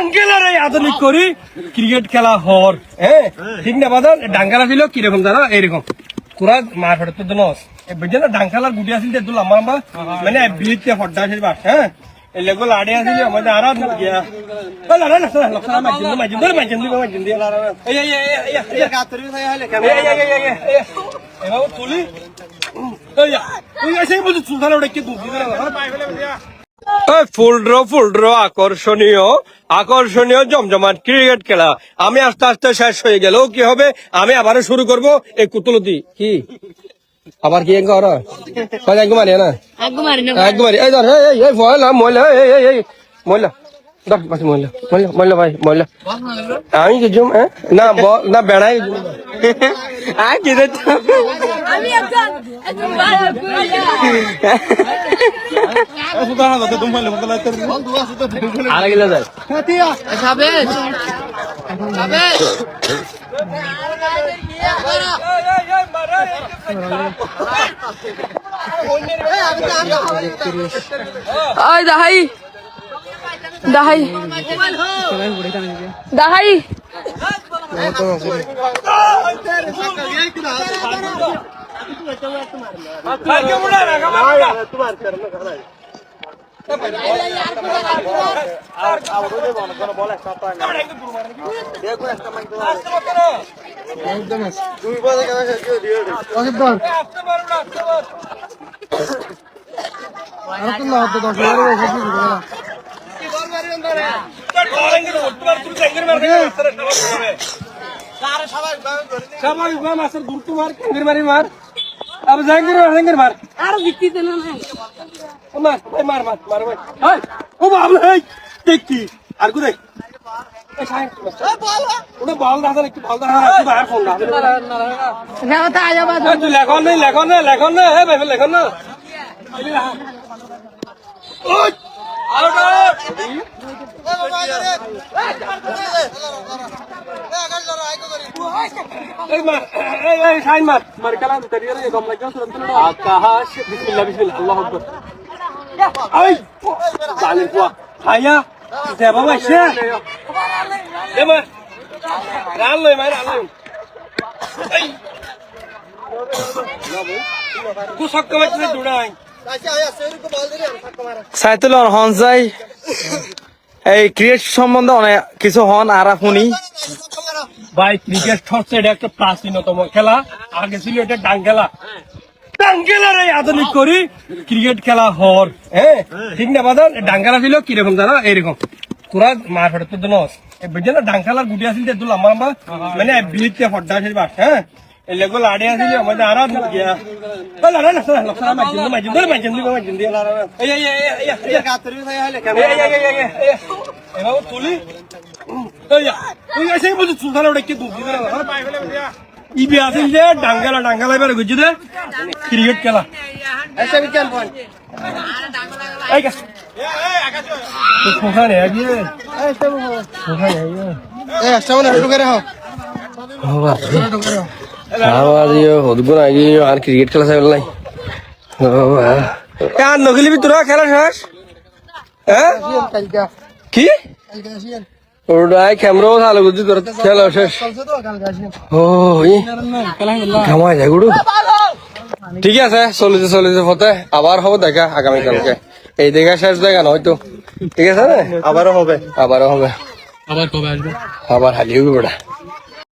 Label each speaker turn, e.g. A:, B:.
A: ডাঙ্গেলার এই আধুনিক করি ক্রিকেট খেলা হর হ্যাঁ ঠিক না বাজার ডাঙ্গালা ছিল কীরকম জানো এইরকম তোরা মার ফেরত তো নস বুঝছে ডাঙ্গালার গুটি আছিল তেতুল আমার আমরা মানে বিলিতে ফড্ডা আছিল বাস হ্যাঁ এই লাড়ে আছিল আমাদের আর গিয়া লাড়ে না সরা লক্ষা মাজিন মাজিন ধরে মাজিন দিব মাজিন দিয়া এই এই এই এই এই
B: গাতরি ভাই হলে
A: এই এই এই এই এই এবার তুলি এই তুই এসে বলছিস সুলতান ওটা কি দুধ দিবে ফুল ড্র ফুল ড্র আকর্ষণীয়। আকর্ষণীয় জমজমাট ক্রিকেট খেলা। আমি আস্তে আস্তে শেষ হয়ে গেল কি হবে? আমি আবারও শুরু করব এই কুতুলতি। কি? আবার কি একদম মারি না?
C: আগে মারি না
A: একদম মারি। এই ধর এই এই এই ময়লা ময়লা এই এই এই ময়লা। ধর বাস ময়লা ময়লা ময়লা ভাই ময়লা। আমি কিছু হ্যাঁ? না ব- না বেড়াই। কি
C: আমি একজন একজন ভালো দাহাই দাহাই দাহাই
A: স্বাভাবিক মার গুরুত্ব মার কেঙ্গের মারি মার। মার জাঙ্গির মার
C: আর বিক্রি দেন না
A: ও মার ভাই মার মার মার ভাই হাই ও বাবু এই দেখ কি আর তুই লেখন নেই লেখন না লেখন না হে ভাই লেখন না আউট এই মার এই এই
B: সাইতুল ক্রিকেট সম্বন্ধে অনেক কিছু হন আর শুনি
A: ভাই ক্রিকেট হচ্ছে এটা একটা প্রাচীনতম খেলা আগে ছিল এটা ডাঙ্গেলা ডাঙ্গেলার এই আধুনিক করি ক্রিকেট খেলা হর হ্যাঁ ঠিক না বাজার ডাঙ্গেলা ছিল কীরকম জানো এইরকম তোরা মার ফেরত তো নস বুঝছে না ডাঙ্গালার গুটি আছিল তেতুল আমার আমরা মানে বিলিতে ফড্ডা আছিল বাস হ্যাঁ লেগো লাড়ে আছিল আমাদের আর গিয়া লাড়ে না এই, ওটা কি দুধ ইবি আছে যে ডাঙ্গালা ডাঙ্গালা এবার গুজি দে। ক্রিকেট খেলা।
B: এসে বিকেল বল
A: এই গাছ তুই কোখানে আগিয়ে কোখানে আগিয়ে
B: এ সামনে হেডু করে হও।
A: আবার ইয়ে হদগুন আগে আর ক্রিকেট খেলা চাই নাই। আর নগিলিবি তোরা খেলা শেষ? হ্যাঁ? কি? ওটাই ক্যামেরাও ভালো বুদ্ধি করে। খেলা শেষ।
B: চলছে তো
A: ও কামাই যায় গুড়ু। ঠিক আছে চলেছে চলেছে ফতে আবার হবে দেখা আগামীকালকে। এই দেখা শেষ দেখা নয় তো। ঠিক আছে না?
B: আবারও হবে।
A: আবারও হবে। আবার হালিয়ে বেড়া